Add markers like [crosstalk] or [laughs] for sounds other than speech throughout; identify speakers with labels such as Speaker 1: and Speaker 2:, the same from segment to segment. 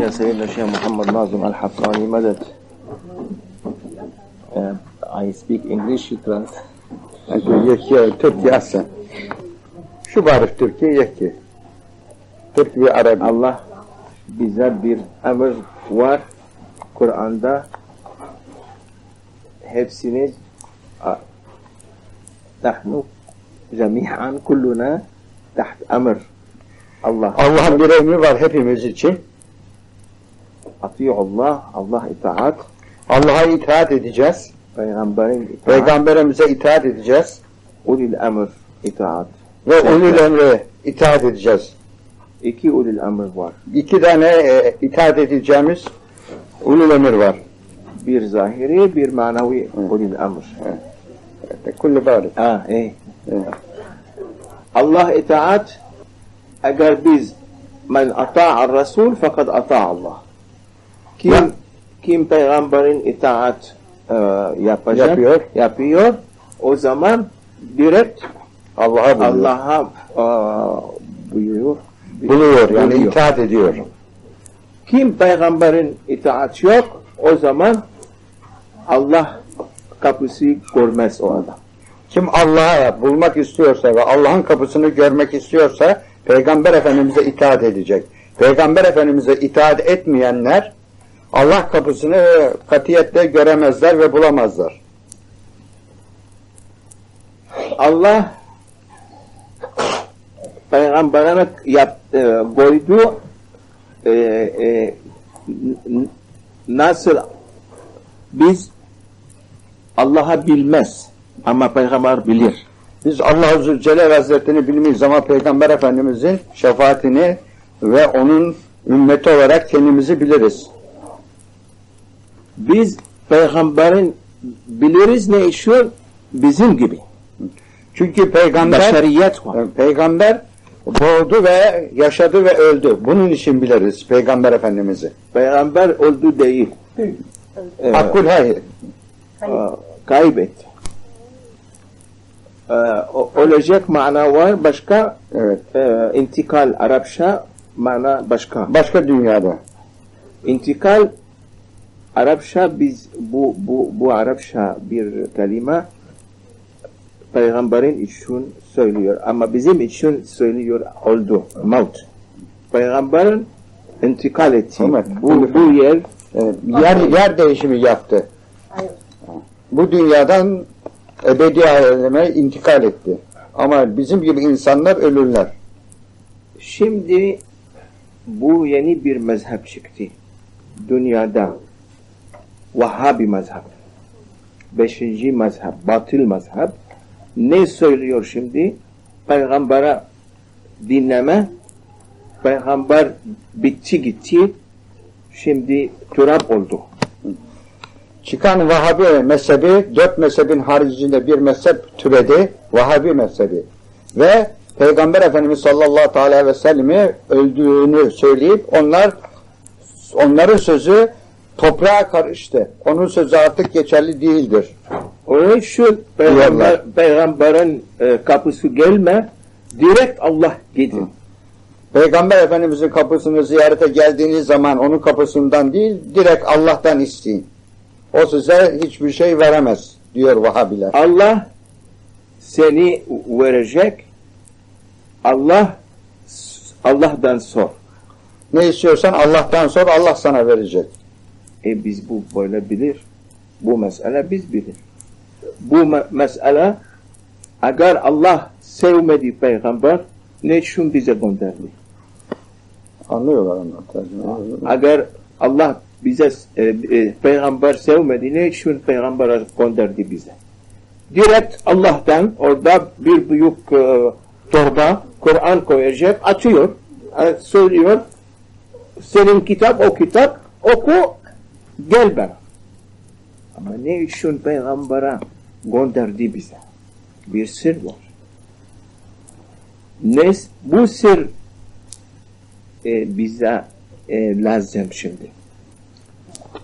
Speaker 1: يا سيدنا الشيخ محمد ناظم الحقاني مدد Uh, I speak English, you translate.
Speaker 2: Yeki Türkiye aslen. Şu barif Türkiye yeki. Türk ve Arabi.
Speaker 1: Allah bize bir emir var Kur'an'da hepsini a- nahnu cemiyan kulluna taht emir Allah
Speaker 2: Allah'ın bir emri var hepimiz için.
Speaker 1: Allah Allah itaat
Speaker 2: Allah'a itaat edeceğiz.
Speaker 1: peygamberin itaat
Speaker 2: Peygamberimize itaat edeceğiz.
Speaker 1: ulil emir itaat
Speaker 2: Ve ulul emre itaat edeceğiz.
Speaker 1: iki ulil emir var
Speaker 2: İki tane e, itaat edeceğimiz ulul emir var.
Speaker 1: bir zahiri bir manevi ulil emir
Speaker 2: Kullu barif.
Speaker 1: ha
Speaker 2: Evet.
Speaker 1: Allah itaat eğer biz men ata'a Resul fakat ata'a Allah. Kim kim peygamberin itaat e, yapacak
Speaker 2: Yapıyor.
Speaker 1: yapıyor o zaman direkt
Speaker 2: Allah'a buluyor.
Speaker 1: Allah'a e, buyuruyor.
Speaker 2: buluyor yani
Speaker 1: Buluyor.
Speaker 2: itaat ediyor.
Speaker 1: Kim peygamberin itaat yok o zaman Allah kapısı görmez o adam.
Speaker 2: Kim Allah'a bulmak istiyorsa ve Allah'ın kapısını görmek istiyorsa Peygamber Efendimiz'e itaat edecek. Peygamber Efendimiz'e itaat etmeyenler Allah kapısını katiyetle göremezler ve bulamazlar.
Speaker 1: Allah peygamberine yap, e, koydu e, e, nasıl biz Allah'a bilmez ama peygamber bilir.
Speaker 2: Biz Allah Zülcelal Hazretlerini bilmeyiz ama Peygamber Efendimiz'in şefaatini ve onun ümmeti olarak kendimizi biliriz.
Speaker 1: Biz peygamberin biliriz ne işiyor bizim gibi.
Speaker 2: Çünkü Peygamber
Speaker 1: Beşeriyet var.
Speaker 2: Peygamber doğdu ve yaşadı ve öldü. Bunun için biliriz Peygamber Efendimiz'i.
Speaker 1: Peygamber öldü değil. E,
Speaker 2: Hakkul hayır.
Speaker 1: e, kaybetti. E, o- olacak mana var başka
Speaker 2: Evet.
Speaker 1: e, intikal Arapça mana başka.
Speaker 2: Başka dünyada.
Speaker 1: İntikal Arapça biz bu bu bu Arapça bir kelime peygamberin için söylüyor ama bizim için söylüyor oldu maut. Peygamberin intikal etti. Bu bu yer
Speaker 2: Evet. Yer, yer değişimi yaptı. Bu dünyadan ebedi aleme intikal etti. Ama bizim gibi insanlar ölürler.
Speaker 1: Şimdi bu yeni bir mezhep çıktı. Dünyada Vahhabi mezhep. Beşinci mezhep, batıl mezhep. Ne söylüyor şimdi? Peygamber'e dinleme. Peygamber bitti gitti. Şimdi turab oldu.
Speaker 2: Çıkan Vahabi mezhebi, dört mezhebin haricinde bir mezhep türedi, Vahabi mezhebi. Ve Peygamber Efendimiz sallallahu teala ve sellemi öldüğünü söyleyip onlar onların sözü toprağa karıştı. Onun sözü artık geçerli değildir.
Speaker 1: Onun için peygamber, peygamberin e, kapısı gelme, direkt Allah gidin.
Speaker 2: Peygamber Efendimizin kapısını ziyarete geldiğiniz zaman onun kapısından değil, direkt Allah'tan isteyin. O size hiçbir şey veremez diyor Vahabiler.
Speaker 1: Allah seni verecek. Allah Allah'tan sor.
Speaker 2: Ne istiyorsan Allah'tan sor, Allah sana verecek.
Speaker 1: E biz bu böyle bilir. Bu mesele biz bilir. Bu me- mesele eğer Allah sevmedi peygamber ne için bize gönderdi?
Speaker 2: Anlıyorlar onlar.
Speaker 1: Eğer Allah bize e, e, peygamber sevmedi ne için peygamber gönderdi bize? Direkt Allah'tan orada bir büyük e, torba Kur'an koyacak atıyor e, söylüyor senin kitap o kitap oku gel bana. Ama ne için peygambere gönderdi bize? Bir sır var. Ne, bu sır e, bize e, lazım şimdi.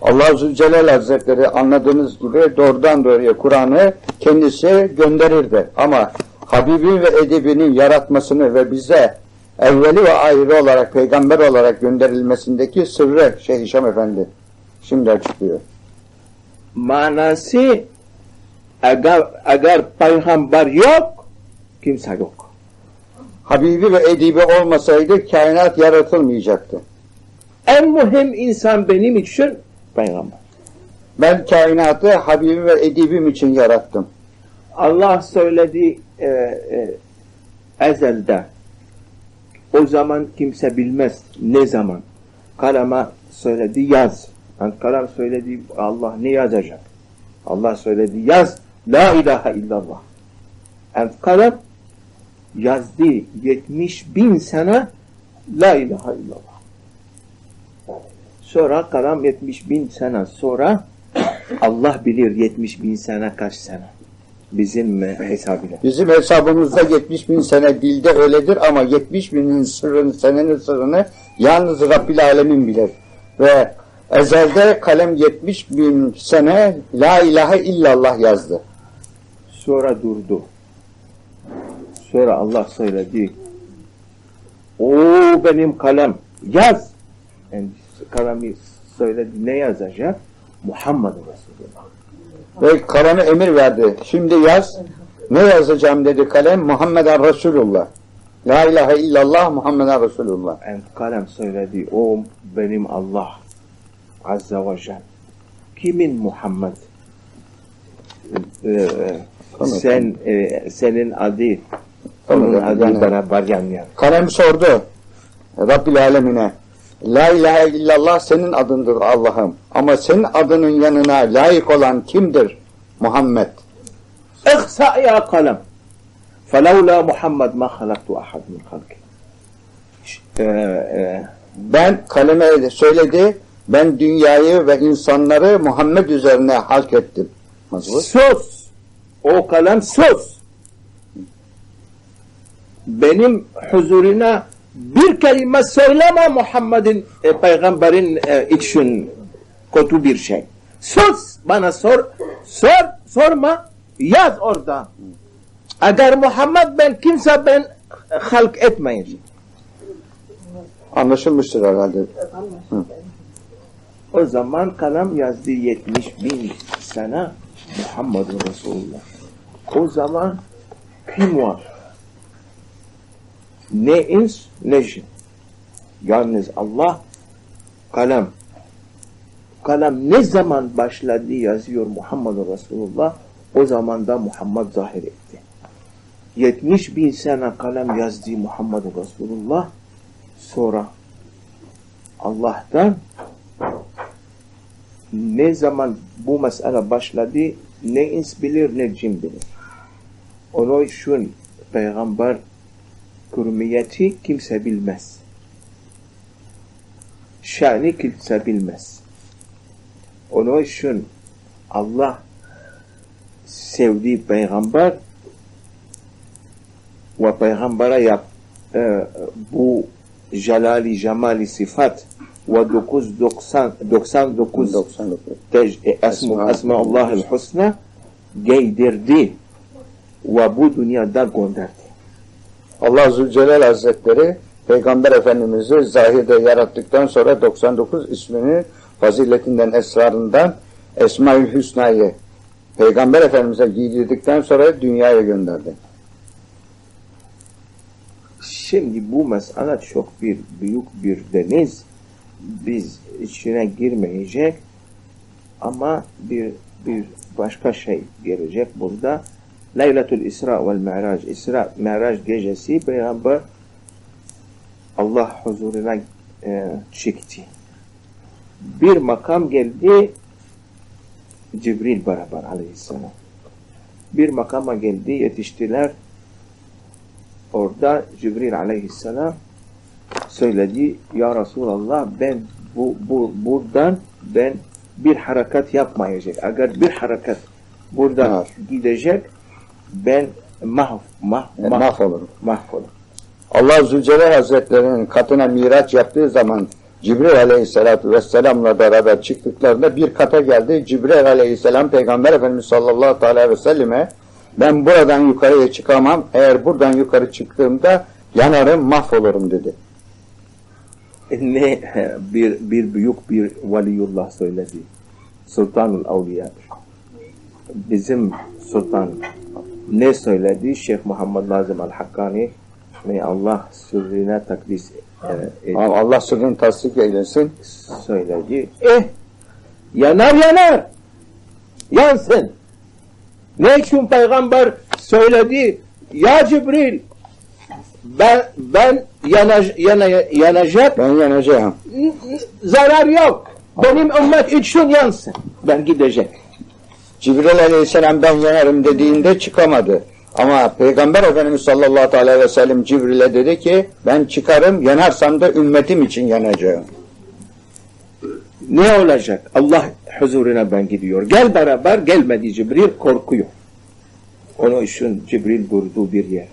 Speaker 2: Allah Zülcelal Hazretleri anladığınız gibi doğrudan doğruya Kur'an'ı kendisi gönderirdi. Ama Habibin ve edibinin yaratmasını ve bize evveli ve ahiri olarak peygamber olarak gönderilmesindeki sırrı Şeyh Hişam Efendi. Şimdi açıklıyor.
Speaker 1: Manası eğer, eğer peygamber yok, kimse yok.
Speaker 2: Habibi ve edibi olmasaydı kainat yaratılmayacaktı.
Speaker 1: En mühim insan benim için peygamber.
Speaker 2: Ben kainatı Habibim ve edibim için yarattım.
Speaker 1: Allah söyledi e, e, ezelde. O zaman kimse bilmez ne zaman. Kalama söyledi yaz. Yani kalam söyledi Allah ne yazacak? Allah söyledi yaz. La ilahe illallah. Yani kalem yazdı 70 bin sene La ilahe illallah. Sonra kalam 70 bin sene sonra Allah bilir 70 bin sene kaç sene. Bizim hesabıyla.
Speaker 2: Bizim hesabımızda 70 bin sene dilde öyledir ama 70 binin sırrını, senenin sırrını yalnız Rabbil Alemin bilir. Ve ezelde kalem 70 bin sene La ilahe illallah yazdı.
Speaker 1: Sonra durdu. Sonra Allah söyledi. O benim kalem. Yaz. Yani kalemi söyledi. Ne yazacak? Muhammed Resulullah.
Speaker 2: Ve kaleme emir verdi. Şimdi yaz. Ne yazacağım dedi kalem? Muhammeden Resulullah. La ilahe illallah Muhammeden Resulullah.
Speaker 1: Yani kalem söyledi. O benim Allah. Azze ve Celle. Kimin Muhammed? Ee, sen e, senin adı onun adı
Speaker 2: yani,
Speaker 1: beraber yan.
Speaker 2: Kalem sordu. Rabbil alemine. La ilahe illallah senin adındır Allah'ım. Ama senin adının yanına layık olan kimdir? Muhammed.
Speaker 1: Ihsa ya kalem. Felevla Muhammed ma halaktu ahad min halki. Ee, e,
Speaker 2: ben kaleme söyledi. Ben dünyayı ve insanları Muhammed üzerine halk ettim. Nasıl?
Speaker 1: sus o kalem sus benim huzuruna bir kelime söyleme Muhammed'in e, peygamberin e, için kötü bir şey. Sus bana sor sor sorma yaz orada. Eğer Muhammed ben kimse ben halk etmeyeceğim.
Speaker 2: Anlaşılmıştır herhalde.
Speaker 1: O zaman kalem yazdı 70 bin sene Muhammed Resulullah. O zaman kim var? Ne ins ne jin. Yalnız Allah kalem. Kalem ne zaman başladı yazıyor Muhammed Resulullah o zaman da Muhammed zahir etti. 70 bin sene kalem yazdı Muhammed Resulullah sonra Allah'tan ne zaman bu mesele başladı ne ins bilir ne cin bilir. Onun için peygamber hürmiyeti kimse bilmez. Şani kimse bilmez. Onun için Allah sevdiği peygamber ve peygambere yap e, bu celali cemali sıfat ve 999
Speaker 2: 99.
Speaker 1: tec- e, esmu, Husna giydirdi ve bu dünyada gönderdi.
Speaker 2: Allah Zülcelal Hazretleri Peygamber Efendimiz'i zahirde yarattıktan sonra 99 ismini faziletinden, esrarından Esma-ül Hüsna'yı Peygamber Efendimiz'e giydirdikten sonra dünyaya gönderdi.
Speaker 1: Şimdi bu mesele çok bir büyük bir deniz. Biz içine girmeyecek ama bir bir başka şey gelecek burada. Leyletul İsra ve Mi'rac. İsra Mi'rac gecesi Peygamber Allah huzuruna e, çıktı. Bir makam geldi Cibril beraber aleyhisselam. Bir makama geldi yetiştiler orada Cibril aleyhisselam söyledi ya Resulallah ben bu, bu buradan ben bir harekat yapmayacak. Eğer bir harekat buradan
Speaker 2: Evet.
Speaker 1: gidecek ben mahv, mah,
Speaker 2: Yani
Speaker 1: mah,
Speaker 2: mahvolurum.
Speaker 1: mahvolurum.
Speaker 2: Allah Zülcelal Hazretleri'nin katına miraç yaptığı zaman Cibril Aleyhisselatü Vesselam'la beraber çıktıklarında bir kata geldi. Cibril Aleyhisselam Peygamber Efendimiz sallallahu aleyhi ve selleme ben buradan yukarıya çıkamam. Eğer buradan yukarı çıktığımda yanarım, mahvolurum dedi.
Speaker 1: Ne bir, bir büyük bir veliyullah söyledi. Sultanul Avliya. Bizim sultan ne söyledi? Şeyh Muhammed Nazım Al-Hakkani May Allah sırrına takdis e,
Speaker 2: Allah sırrını tasdik eylesin.
Speaker 1: söyledi. Eh yanar yanar. Yansın. Ne için peygamber söyledi? Ya Cibril ben ben yana, yana, yanacak
Speaker 2: Ben yanacağım.
Speaker 1: zarar yok. Benim ümmet için yansın. Ben gidecek.
Speaker 2: Cibril aleyhisselam ben yanarım dediğinde çıkamadı. Ama Peygamber Efendimiz sallallahu aleyhi ve sellem Cibril'e dedi ki ben çıkarım yanarsam da ümmetim için yanacağım.
Speaker 1: Ne olacak? Allah huzuruna ben gidiyor. Gel beraber gelmedi Cibril korkuyor. Onun için Cibril durduğu bir yer.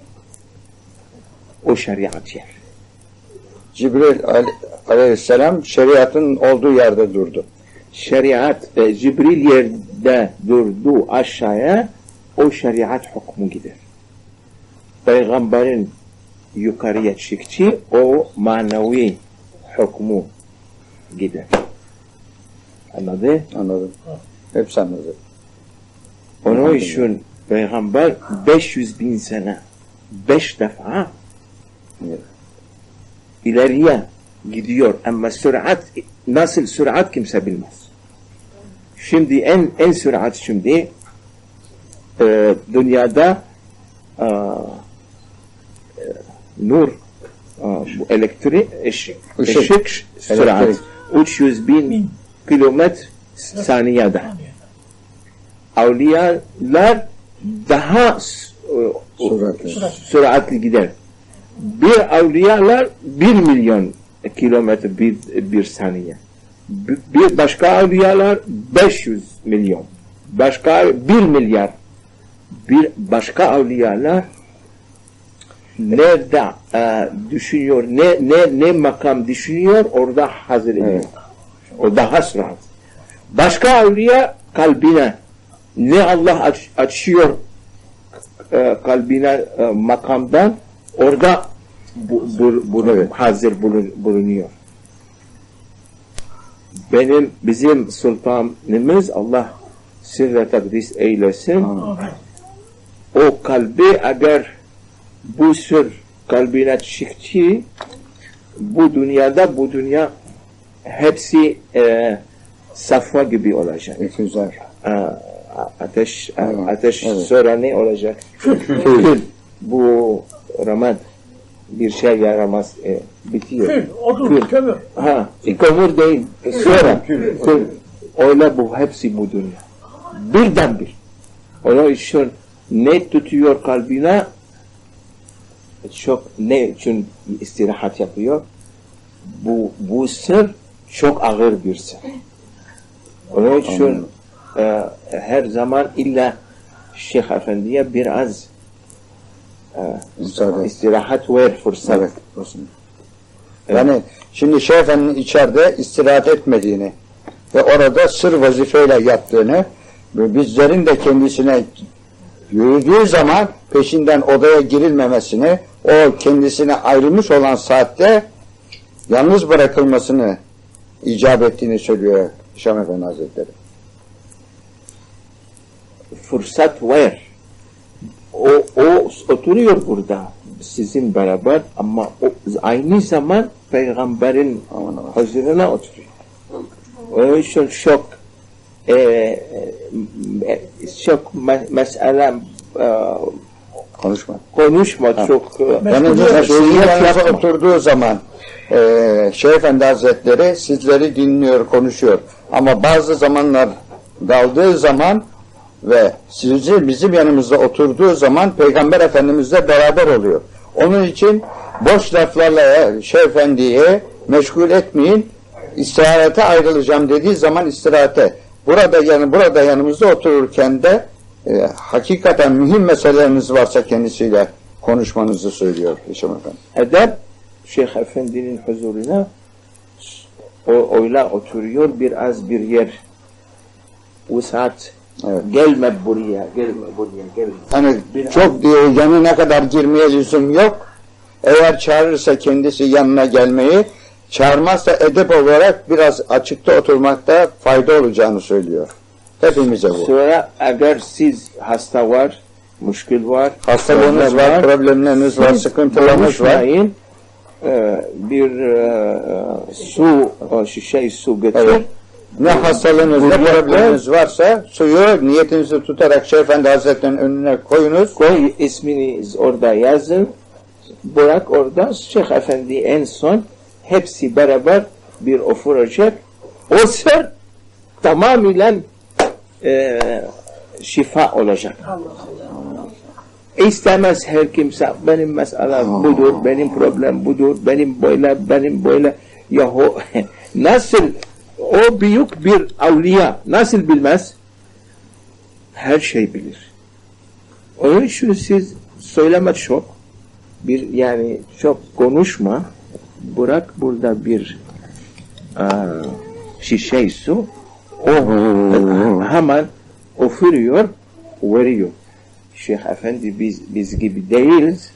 Speaker 1: O şeriat yer.
Speaker 2: Cibril al- aleyhisselam şeriatın olduğu yerde durdu.
Speaker 1: Şeriat e, Cibril yerde durdu aşağıya o şeriat hükmü gider. Peygamberin yukarıya çıktı o manevi hükmü gider. Anladın?
Speaker 2: Anladım. Hepsi anladı.
Speaker 1: Onun için Peygamber 500 bin sene beş defa
Speaker 2: Evet.
Speaker 1: ileriye gidiyor ama sürat nasıl sürat kimse bilmez. Şimdi en en sürat şimdi e, dünyada e, e, nur e, bu elektrik ışık,
Speaker 2: Işık.
Speaker 1: ışık sürat
Speaker 2: Elektrik.
Speaker 1: 300 bin kilometre saniyede. Avliyalar daha e,
Speaker 2: Süratli.
Speaker 1: süratli gider. Bir avliyalar bir milyon kilometre bir, bir saniye. Bir başka avliyalar 500 milyon. Başka bir milyar. Bir başka avliyalar nerede e, düşünüyor, ne ne ne makam düşünüyor orada hazır ediyor.
Speaker 2: Evet.
Speaker 1: O daha sürat. Başka avliya kalbine ne Allah aç, açıyor e, kalbine e, makamdan orada bu, bu, bu-
Speaker 2: Evet.
Speaker 1: hazır bulun- bulunuyor. Benim bizim sultanımız Allah sırra takdis eylesin. O kalbi eğer bu sır kalbine çıktı bu dünyada bu dünya hepsi e, safra gibi olacak.
Speaker 2: Güzel.
Speaker 1: Aa, ateş
Speaker 2: Evet,
Speaker 1: ateş
Speaker 2: evet.
Speaker 1: ne olacak? [laughs] Bu ramad bir şey yaramaz e, bitiyor.
Speaker 3: Kül, odun,
Speaker 1: Kül.
Speaker 3: kömür.
Speaker 1: Ha, e, kömür değil. e, Sonra kül. Öyle bu hepsi bu dünya. Birden bir. Onun için ne tutuyor kalbine çok ne için istirahat yapıyor? Bu bu sır çok ağır bir sır. Onun için e, her zaman illa Şeyh Efendi'ye biraz e,
Speaker 2: Müsaade.
Speaker 1: istirahat fırsat.
Speaker 2: Evet. olsun. Yani şimdi Şeyh Efendi'nin içeride istirahat etmediğini ve orada sır vazifeyle yattığını ve bizlerin de kendisine yürüdüğü zaman peşinden odaya girilmemesini, o kendisine ayrılmış olan saatte yalnız bırakılmasını icap ettiğini söylüyor Şam Efendi Hazretleri.
Speaker 1: fırsat ver. O, o oturuyor burada sizin beraber ama o, aynı zaman peygamberin huzuruna oturuyor. Onun için çok e, e, çok me- mesele e,
Speaker 2: Konuşma.
Speaker 1: konuşma çok e,
Speaker 2: sizin
Speaker 1: meşguliyet
Speaker 2: yanınıza
Speaker 1: yapma.
Speaker 2: oturduğu zaman eee Şeyh Efendi Hazretleri sizleri dinliyor, konuşuyor. Ama bazı zamanlar daldığı zaman ve sizi bizim yanımızda oturduğu zaman Peygamber Efendimizle beraber oluyor. Onun için boş laflarla Şeyh Efendi'yi meşgul etmeyin. İstirahate ayrılacağım dediği zaman istirahate. Burada yani burada yanımızda otururken de e, hakikaten mühim meseleleriniz varsa kendisiyle konuşmanızı söylüyor Hişam Efendi.
Speaker 1: edep Şeyh Efendi'nin huzuruna o öyle oturuyor biraz bir yer saat
Speaker 2: Evet.
Speaker 1: gelme buraya gelme buraya gelme
Speaker 2: Hani
Speaker 1: Bir
Speaker 2: çok diyor yanına kadar girmeye lüzum yok. Eğer çağırırsa kendisi yanına gelmeyi, çağırmazsa edep olarak biraz açıkta oturmakta fayda olacağını söylüyor. Hepimize bu.
Speaker 1: Sonra eğer siz hasta var, müşkül var,
Speaker 2: Hastalığınız
Speaker 1: problem
Speaker 2: var, problemleriniz var, sıkıntılarınız var.
Speaker 1: Ee, bir e, su, o şişe su getir.
Speaker 2: Evet. Ne hastalığınız, ne probleminiz varsa suyu niyetinizi tutarak Şeyh Efendi Hazretleri'nin önüne koyunuz.
Speaker 1: Koy isminiz orada yazın. Bırak orada Şeyh Efendi en son hepsi beraber bir oturacak. O sır tamamen e, şifa olacak. İstemez her kimse benim meselem budur, benim problem budur, benim böyle, benim böyle. Yahu [laughs] nasıl o büyük bir avliya nasıl bilmez? Her şey bilir. Onun için siz söyleme çok, bir yani çok konuşma, bırak burada bir e, şişe su, o hemen ofuruyor, veriyor. Şeyh Efendi biz, biz gibi değiliz,